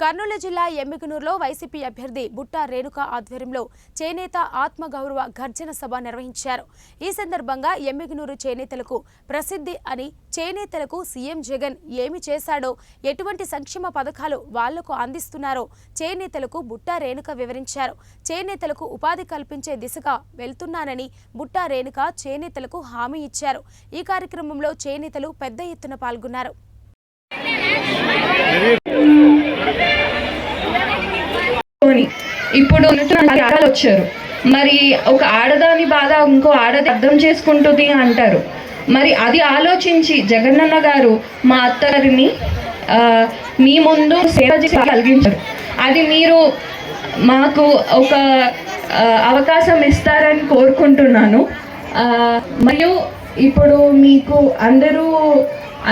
కర్నూలు జిల్లా ఎమ్మికనూరులో వైసీపీ అభ్యర్థి బుట్టా రేణుక ఆధ్వర్యంలో చేనేత ఆత్మగౌరవ గర్జన సభ నిర్వహించారు. ఈ సందర్భంగా ఎమ్మికనూరు చేనేతలకు ప్రసిద్ధి అని చేనేతలకు సీఎం జగన్ ఏమి చేశాడో ఎటువంటి సంక్షేమ పథకాలు వాళ్ళకు అందిస్తున్నారో చేనేతలకు బుట్టా రేణుక వివరించారు. చేనేతలకు ఉపాధి కల్పించే దిశగా వెళ్తున్నానని బుట్టా రేణుక చేనేతలకు హామీ ఇచ్చారు. ఈ కార్యక్రమంలో చేనేతలు పెద్ద ఎత్తున పాల్గొన్నారు. ఇప్పుడు ఉన్నటువంటి వచ్చారు. మరి ఒక ఆడదాని బాధ ఇంకో ఆడది అర్థం చేసుకుంటుంది అంటారు. మరి అది ఆలోచించి జగన్నన్న గారు మా అత్తగారిని మీ ముందు సేవ కలిగించారు. అది మీరు మాకు ఒక అవకాశం ఇస్తారని కోరుకుంటున్నాను. మరియు ఇప్పుడు మీకు అందరూ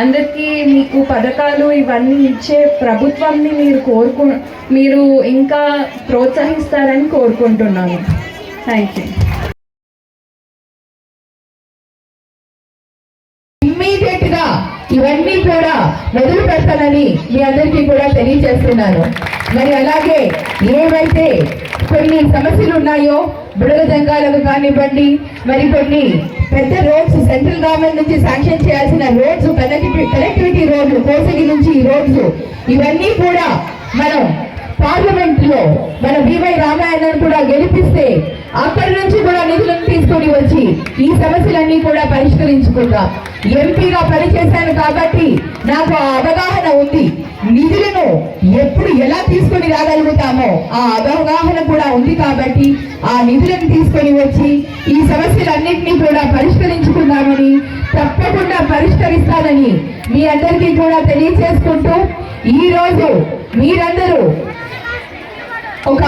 అందరికీ మీకు పథకాలు ఇవన్నీ ఇచ్చే ప్రభుత్వాన్ని మీరు కోరుకు మీరు ఇంకా ప్రోత్సహిస్తారని కోరుకుంటున్నాను. థ్యాంక్ యూ ఇవన్నీ కూడా మొదలు పెడతానని మీ అందరికీ కూడా తెలియజేస్తున్నాను. మరి అలాగే ఏవైతే కొన్ని సమస్యలు ఉన్నాయో బుడగ జంగాలకు కానివ్వండి మరి కొన్ని పెద్ద రోడ్స్ సెంట్రల్ గవర్నమెంట్ నుంచి శాంక్షన్ చేయాల్సిన రోడ్స్ కనెక్టివిటీ కనెక్టివిటీ రోడ్లు కోసగి నుంచి ఈ రోడ్స్ ఇవన్నీ కూడా మనం పార్లమెంట్లో మన బివై కూడా గెలిపిస్తే అక్కడి నుంచి కూడా నిధులను తీసుకొని వచ్చి ఈ సమస్యలన్నీ కూడా పరిష్కరించుకుందాం ఎంపీగా పనిచేశాను కాబట్టి నాకు ఆ అవగాహన ఉంది. నిధులను ఎప్పుడు ఎలా తీసుకొని రాగలుగుతామో ఆ అవగాహన కూడా ఉంది కాబట్టి ఆ నిధులను తీసుకొని వచ్చి ఈ సమస్యలన్నింటినీ కూడా పరిష్కరించుకుందామని తప్పకుండా పరిష్కరిస్తానని మీ అందరికీ కూడా తెలియచేసుకుంటూ ఈ రోజు మీరందరూ ఒక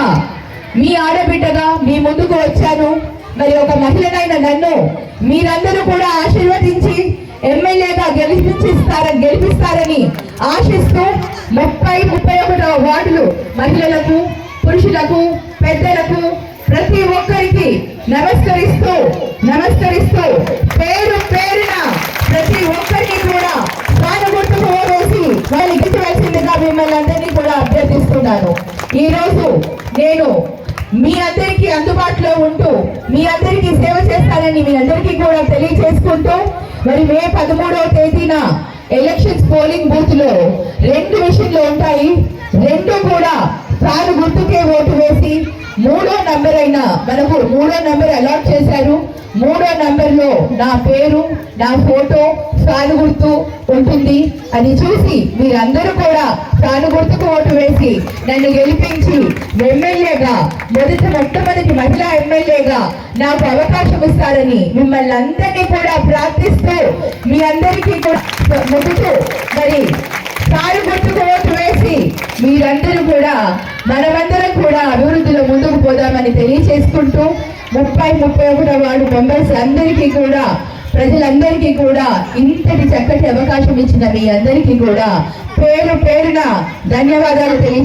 మీ ఆడబిడ్డగా మీ ముందుకు వచ్చాను. మరి ఒక మహిళనైన నన్ను మీరందరూ కూడా ఆశీర్వదించి ఎమ్మెల్యేగా గెలిపించిస్తారని గెలిపిస్తారని ఆశిస్తూ ముప్పై ముప్పై ఒకటో వార్డులు మహిళలకు పురుషులకు పెద్దలకు ప్రతి ఒక్కరికి నమస్కరిస్తూ నమస్కరిస్తూ పేరు పేరున ప్రతి ఒక్కరికి కూడా ఓవేసి వాళ్ళు గెలిచవలసిందిగా మిమ్మల్ని అందరినీ కూడా అభ్యర్థిస్తున్నాను. ఈరోజు నేను మీ అందరికీ అందుబాటులో ఉంటూ మీ అందరికీ సేవ చేస్తానని మీ అందరికీ కూడా తెలియజేసుకుంటూ మరి మే పదమూడవ తేదీన ఎలక్షన్స్ పోలింగ్ బూత్లో రెండు మిషన్లు ఉంటాయి. రెండు కూడా తాను గుర్తుకే ఓటు వేసి మూడో నంబర్ అయినా మనకు మూడో నంబర్ అలాట్ చేశారు. మూడో నంబర్లో నా పేరు నా ఫోటో ఫ్యాన్ గుర్తు ఉంటుంది. అది చూసి మీరందరూ కూడా ఫ్యాన్ గుర్తుకు ఓటు వేసి నన్ను గెలిపించి ఎమ్మెల్యేగా మొదట మొట్టమొదటి మహిళా ఎమ్మెల్యేగా నాకు అవకాశం ఇస్తారని మిమ్మల్ని అందరినీ కూడా ప్రార్థిస్తూ మీ అందరికీ కూడా ముందుకు మరి కారు గుర్తుకు ఓటు వేసి మీరందరూ కూడా మనమందరం కూడా అభివృద్ధిలో ముందుకు తెలియచేసుకుంటూ ముప్పై ముప్పై ఒకటో వార్డు మెంబర్స్ అందరికీ కూడా ప్రజలందరికీ కూడా ఇంతటి చక్కటి అవకాశం ఇచ్చిన మీ అందరికీ కూడా పేరు పేరున ధన్యవాదాలు తెలియ